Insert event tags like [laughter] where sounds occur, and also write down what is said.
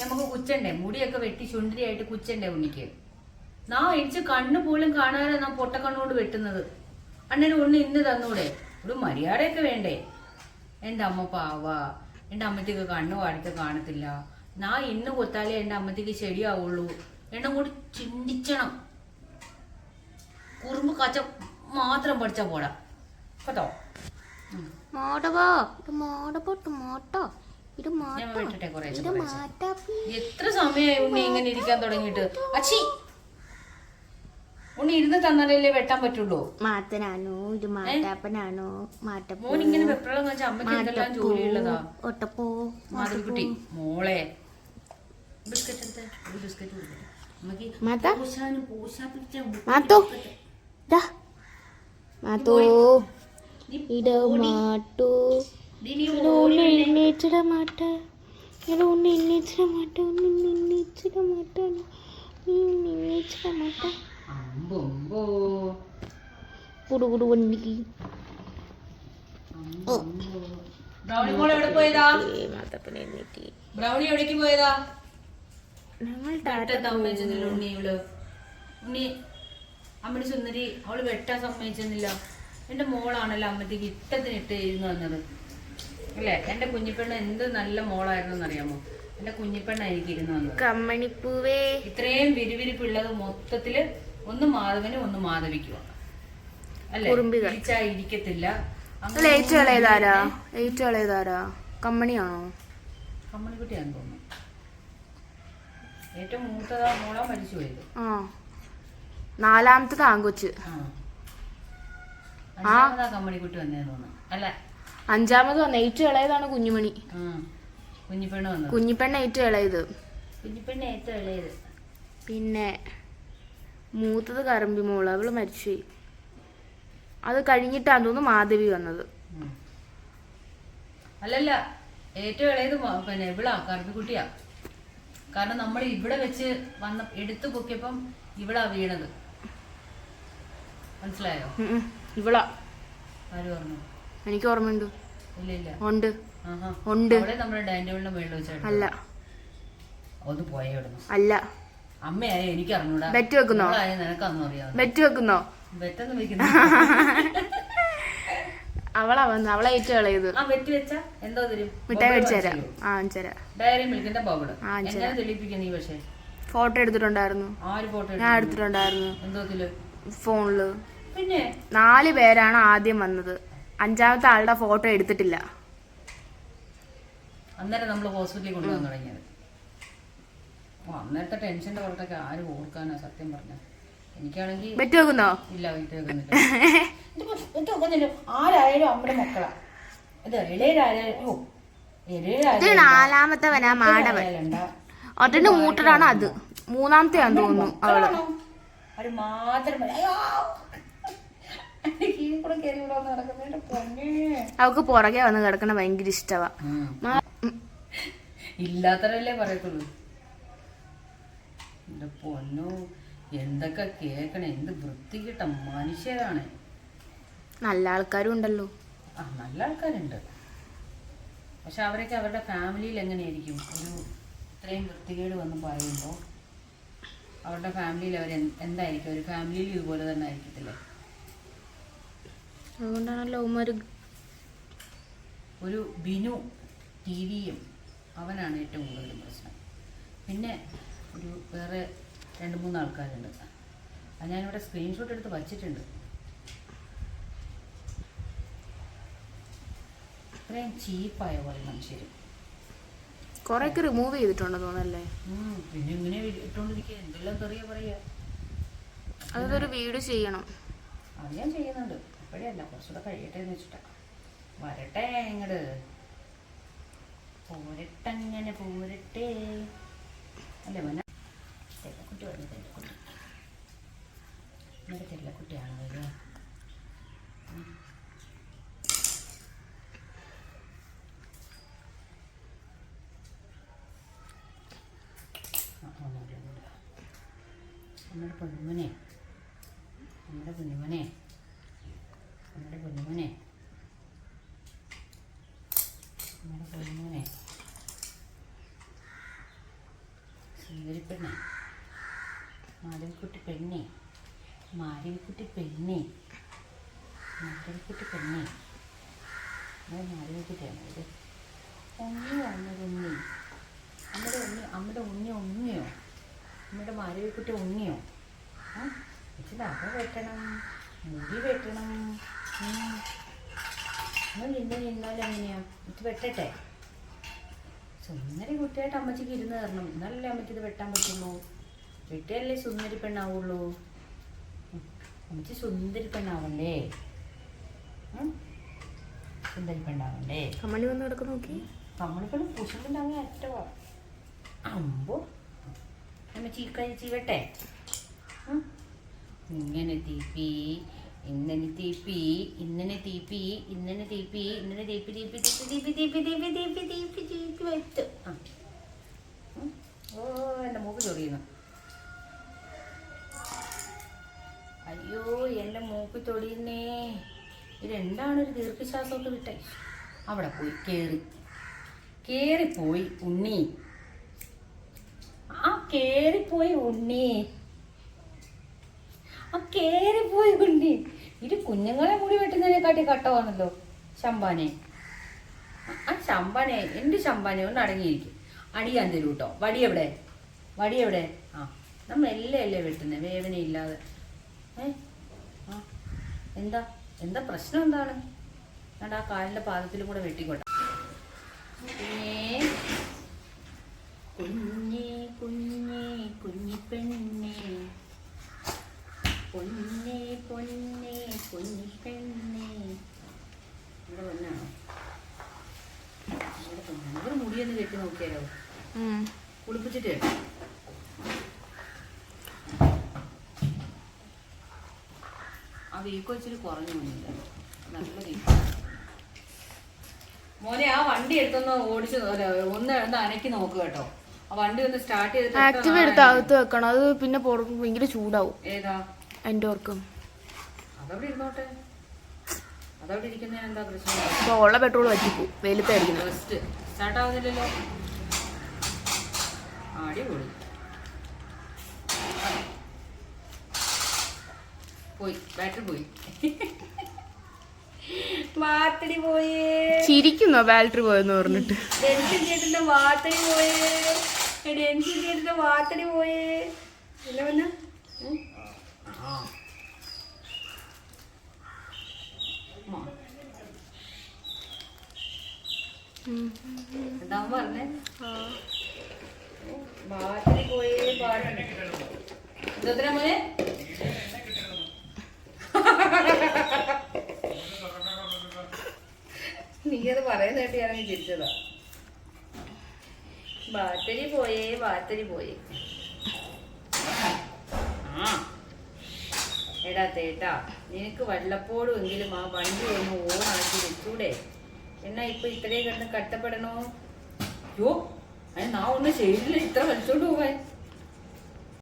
നമുക്ക് കുച്ചണ്ടേ? മുടിയൊക്കെ വെട്ടി ചുണ്ടരിയായിട്ട് കുച്ചണ്ടേ ഉണ്ണിക്ക്? നാ എനിക്ക് കണ്ണു പോലും കാണാതെ നാ പൊട്ടക്കണ്ണുകൊണ്ട് വെട്ടുന്നത്. അണ്ണന് ഒന്ന് ഇന്ന് തന്നൂടെ? ഒരു മര്യാദയൊക്കെ വേണ്ടേ? എന്റെ അമ്മ പാവ. എന്റെ അമ്മത്തേക്ക് കണ്ണു പാടത്ത് കാണത്തില്ല. നാ ഇന്ന് കൊത്താലേ എന്റെ അമ്മത്തേക്ക് ശരിയാവുള്ളൂ. എന്നെ കൂടി ചിന്തിച്ചണം. കുറുമ്പ് കച്ച മാത്രം പഠിച്ചാ പോടാ കേട്ടോ? മോടവോ? മോടവാ? ടൊമാട്ടോ ഇത് എത്ര സമയമായി ഉണ്ണി ഇങ്ങനെ ഇരിക്കാൻ തുടങ്ങിയിട്ട്? അച്ചി! ഉണ്ണി ഇരുന്ന് തന്നാലല്ലേ വെട്ടാൻ പറ്റുള്ളൂ? മാത്തനാണോ? ഇത് മാറ്റാപ്പനാണോ മോൻ ഇങ്ങനെ വെപ്രളം വെച്ചാൽ അമ്മയ്ക്ക് എന്തെല്ലാം ജോലിയുള്ളതാ ഒട്ടപ്പൂ. മാധവിക്കുട്ടി മോളെ. ബിസ്ക്കറ്റ് എടുത്തേ ഒരു ബിസ്ക്കറ്റ് കൊടുക്കട്ടെ. അമ്മയ്ക്ക് മാത്ത. മാത്തോ. ഇത് മാത്തോ. അമ്പൊമ്പോ. ബ്രൗണി ഉണ്ണി സുന്ദരി അവൾ വെട്ടാൻ സമ്മതിച്ചെന്നില്ല. എന്റെ മോളാണല്ലോ അമ്മത്തേക്ക് ഇത്തത്തിനിട്ട് ഇരുന്ന് വന്നത് അല്ലേ എന്റെ കുഞ്ഞിപ്പെണ്ണ എന്ത് നല്ല മോളായിരുന്നു അറിയാമോ എന്റെ കുഞ്ഞിപ്പെണ്ണ എനിക്ക് ഇരുന്ന് കമ്മണിപ്പൂവേ. ഇത്രയും വിരിവിരിപ്പുള്ളത് മൊത്തത്തിൽ ഒന്ന് മാധവനും ഒന്ന് മാധവിക്കുവാ. അല്ലേ. ഇരിച്ചാ ഇരിക്കത്തില്ല അല്ല ഏറ്റവും ഇളയതാരാ? ഏറ്റവും ഇളയതാരാ? കമ്മണിയാണോ? കമ്മണിക്കുട്ടിയാന്ന് തോന്നുന്നു. ഏറ്റവും മൂത്തതാ മോളാ മരിച്ചു പോയത് ആ. നാലാമത്തത് ആങ്കൊച്ച് ആ. കമ്മണിക്കുട്ടി വന്നേന്ന് തോന്നുന്നു. അല്ല അഞ്ചാമത് വന്ന ഏറ്റവും ഇളയതാണ് കുഞ്ഞുമണി. കുഞ്ഞിപ്പെണ്ണ് കുഞ്ഞിപ്പെണ്ണ ഏറ്റവും ഇളയത്. കുഞ്ഞിപ്പെണ്ണ് ഏറ്റവും ഇളയത്. പിന്നെ മൂത്തത് കറമ്പി മോൾ അവൾ മരിച്ചു. അത് കഴിഞ്ഞിട്ടാന്ന് തോന്നുന്നു മാധവി വന്നത്. അല്ലല്ല ഏറ്റവും ഇളയത് പിന്നെ ഇവിളാ കറുപ്പിക്കുട്ടിയാ കാരണം നമ്മൾ ഇവിടെ വെച്ച് വന്ന എടുത്തു പൊക്കിയപ്പം ഇവിടാ വീണത്. മനസ്സിലായോ? ഉം. ആര് പറഞ്ഞു? എനിക്ക് ഓർമ്മയുണ്ട്? ഉണ്ട്. ഉണ്ട്. അല്ല. അല്ല. അമ്മയായ എനിക്ക് അറിഞ്ഞൂടാ. ബെറ്റ് വെക്കുന്നോ? മോളായ നിനക്കന്നും അറിയാം ബെറ്റ് വെക്കുന്നോ? ബെറ്റൊന്നും വെക്കുന്ന [laughs] അവളാ വന്ന് അവളെ ഏറ്റവും എന്തോ മിഠായി മേടിച്ചു തരാം ആ അഞ്ചര ഡയറി മിൽക്കിന്റെ ബബിൾ ആ, ശരി. എങ്ങനെ പക്ഷേ? ഫോട്ടോ എടുത്തിട്ടുണ്ടായിരുന്നു. ഞാൻ എടുത്തിട്ടുണ്ടായിരുന്നു. ഫോണിൽ. പിന്നെ? നാല് പേരാണ് ആദ്യം വന്നത്. അഞ്ചാമത്തെ ആളുടെ ഫോട്ടോ എടുത്തിട്ടില്ല. അന്നേരം നമ്മൾ ഹോസ്പിറ്റലിൽ കൊണ്ടുവന്ന് തുടങ്ങിയത്. അന്നേരത്തെ ടെൻഷന്റെ പുറത്തൊക്കെ ആരും ഓർക്കാനാ സത്യം പറഞ്ഞ. എനിക്കാണെങ്കിൽ ബെറ്റ് വെക്കുന്നോ ഇല്ല വെറ്റ് വെക്കുന്നില്ല [laughs] വെറ്റ് വെക്കുന്നില്ല ആരായാലും അമ്മയുടെ മക്കളാ. ഇത് ഇളയരായാലും ഓ ഇത് നാലാമത്തവനാ മാടവൻ. ഒറ്റന്റെ മൂട്ടറാണ് അത്? മൂന്നാമത്തെയാന്ന് തോന്നുന്നു അവൾ. അവർ മാത്രം അവൾക്ക് പുറകെ വന്ന് കിടക്കണ ഭയങ്കര ഇഷ്ടവാ. ഇല്ലാത്തവരല്ലേ പറയത്തുള്ളൂ. എന്റെ പൊന്നു എന്തൊക്കെ കേക്കണേ എന്ത് വൃത്തികിട്ട മനുഷ്യരാണ്. നല്ല ആൾക്കാരും ഉണ്ടല്ലോ. ആ നല്ല ആൾക്കാരുണ്ട്. പക്ഷെ അവരൊക്കെ അവരുടെ ഫാമിലിയിൽ എങ്ങനെയായിരിക്കും? ഒരു ഇത്രയും വൃത്തികേട് വന്ന് പറയുമ്പോൾ അവരുടെ ഫാമിലിയിൽ അവർ എന്തായിരിക്കും? ഒരു ഫാമിലിയിൽ ഇതുപോലെ തന്നെ ആയിരിക്കത്തില്ലേ? അതുകൊണ്ടാണല്ലോ ഉമ്മര് ഒരു ബിനു ടിവിയും അവനാണ് ഏറ്റവും കൂടുതൽ പ്രശ്നം. പിന്നെ ഒരു വേറെ രണ്ട് മൂന്ന് ആൾക്കാരുണ്ട്. അത് ഞാനിവിടെ സ്ക്രീൻഷോട്ട് എടുത്ത് വച്ചിട്ടുണ്ട്. ഇത്രയും ചീപ്പായ പോലെ മനുഷ്യർ കുറേയൊക്കെ റിമൂവ് ചെയ്തിട്ടുണ്ട് തോന്നല്ലേ പിന്നെ ഇങ്ങനെ ഇട്ടുകൊണ്ടിരിക്കുക എന്തെല്ലാം തെറിയ പറയുക അതൊരു വീട് ചെയ്യണം. അത് ഞാൻ ചെയ്യുന്നുണ്ട്. ഇപ്പോഴല്ല കുറച്ചുകൂടെ കഴിയട്ടെ എന്ന് വെച്ചിട്ടാ. വരട്ടെ ഇങ്ങട്. പോരട്ടങ്ങനെ പോരട്ടെ അല്ലേ മോനെ തെല്ലക്കുട്ടി വന്നു തെല്ലക്കുട്ടി. ഇന്നലെ തെല്ലക്കുട്ടിയാണല്ലോ അല്ലേ നമ്മുടെ പൊന്നുമനെ. നമ്മുടെ കുഞ്ഞുമനെ നമ്മുടെ കുഞ്ഞുമോനെ നമ്മുടെ കുഞ്ഞുമോനെ സുന്ദരി പെണ്ണേ മാധവിക്കുട്ടി പെണ്ണേ മാധവിക്കുട്ടി പെണ്ണേ മാധവിക്കുട്ടി പെണ്ണേ അത് മാധവിക്കുട്ടിയാണ് ഇത് ഉണ്ണിയോ അമ്മയുടെ ഉണ്ണി. അമ്മയുടെ ഉണ്ണി അമ്മയുടെ ഉണ്ണി ഉണ്ണിയോ? അമ്മയുടെ മാധവിക്കുട്ടി ഉണ്ണിയോ? ആ ഇച്ചിരി അക വെട്ടണം. മുടി വെട്ടണം. നിന്നാൽ എങ്ങനെയാ? ഇത് വെട്ടട്ടെ. സുന്ദരി കുട്ടിയായിട്ട് അമ്മച്ചിക്ക് ഇരുന്ന് തരണം. എന്നാലല്ലേ അമ്മയ്ക്ക് ഇത് വെട്ടാൻ പറ്റുള്ളൂ. വെട്ടിയല്ലേ സുന്ദരി പെണ്ണാവുള്ളൂ. അമ്മച്ചി സുന്ദരി പെണ്ണാവണ്ടേ? ഉം? സുന്ദരി പെണ്ണാവണ്ടേ? കമ്മണി വന്ന് കിടക്ക് നോക്കി. കമ്മണി പുഷപ്പിന്റെ അങ്ങ് അറ്റവാ. അമ്പോ. അമ്മച്ചി കൈ വെട്ടെ? ഇങ്ങനെ തീപ്പി. ഇന്നനെ തീപ്പി ഇന്നനെ തീപ്പി ഇന്നനെ തീപ്പി ഇന്നനെ തീപ്പി തീപ്പി തീപ്പി തീപ്പി തീപ്പി തീപ്പി തീപ്പി തീപ്പി വെട്ട് ആ ഓ എന്റെ മൂക്ക് ചൊറിയുന്നു അയ്യോ എന്റെ മൂക്ക് തൊടിയുന്നേ ഇതെന്താണ് ഒരു ദീർഘശ്വാസമൊക്കെ വിട്ടെ അവിടെ പോയി കയറി കയറിപ്പോയി ഉണ്ണി ആ കയറിപ്പോയി ഉണ്ണി ആ കയറിപ്പോയി ഉണ്ണി ഇത് കുഞ്ഞുങ്ങളെ മുടി വെട്ടുന്നതിനെക്കാട്ടി കട്ടമാണല്ലോ ശമ്പാനെ ആ ശമ്പാനെ എന്ത് ശമ്പാനെ ഒന്ന് അടങ്ങിയിരിക്കും. അടിയാൻ തരൂ കേട്ടോ വടി എവിടെ? വടി എവിടെ? ആ നമ്മൾ എല്ലാം അല്ലേ വെട്ടുന്നത് വേദനയില്ലാതെ. ഏ? ആ എന്താ? എന്താ പ്രശ്നം എന്താണ്? എന്നിട്ട് ആ കാലിന്റെ പാദത്തിലും കൂടെ വെട്ടിക്കോട്ടെ. കുഞ്ഞേ കുഞ്ഞേ കുഞ്ഞിപ്പെണ്ണേ പൊന്നേ പൊന്നേ. കുഞ്ഞിപ്പെണ്ണേ ഇവിടെ പൊന്നാണോ ഇവിടെ പൊന്നാണ് ഇവിടെ മുടിയൊന്ന് കെട്ടി നോക്കിയാലോ? കുളിപ്പിച്ചിട്ട്? ആ വീക്കം ഇച്ചിരി കുറഞ്ഞു പോയില്ല നല്ല വീക്കം. മോനെ ആ വണ്ടി എടുത്തൊന്ന് ഓടിച്ചു ഒന്ന് ഒന്ന് അനക്കി നോക്ക് കേട്ടോ. ആ വണ്ടി ഒന്ന് സ്റ്റാർട്ട് ചെയ്തിട്ട് ആക്ടിവ് ആക്റ്റീവ് എടുത്ത്? അകത്ത് വെക്കണം? അത് പിന്നെ ഭയങ്കര ചൂടാവും. ഏതാ? എന്റെ ഓർക്കും. അതവിടെ ഇരുന്നോട്ടെ. അതവിടെ ഇരിക്കുന്നതിന് എന്താ പ്രശ്നം? അപ്പോൾ ഉള്ള പെട്രോൾ വറ്റിപ്പോവും വെയിലത്തായിരിക്കും ഫസ്റ്റ് അടിപൊളി. പോയി. ബാറ്ററി പോയി. ചിരിക്കുന്നോ? ബാറ്ററി പോയെന്ന് പറഞ്ഞിട്ട്. വാത്തടി പോയേ. വാത്തടി പോയേ. ഇല്ല വന്ന എന്താ പറഞ്ഞേ? ബാറ്ററി പോയേ ബാറ്ററി എന്തോത്തിനാ മോനെ? നീ അത് പറയുന്ന കേട്ട് ചിരിച്ചതാ. ബാറ്ററി പോയേ ബാറ്ററി പോയേ. ആ. എടാ തേട്ടാ നിനക്ക് വല്ലപ്പോഴും എങ്കിലും ആ വണ്ടി ഒന്ന് ഓണാക്കി വെച്ചൂടെ? എന്നാ ഇപ്പൊ ഇത്രയും കിടന്ന് കട്ടപ്പെടണോ യോ അതിന് നാ ഒന്നും ചെയ്തില്ല ഇത്ര വലിച്ചോണ്ട് പോവാൻ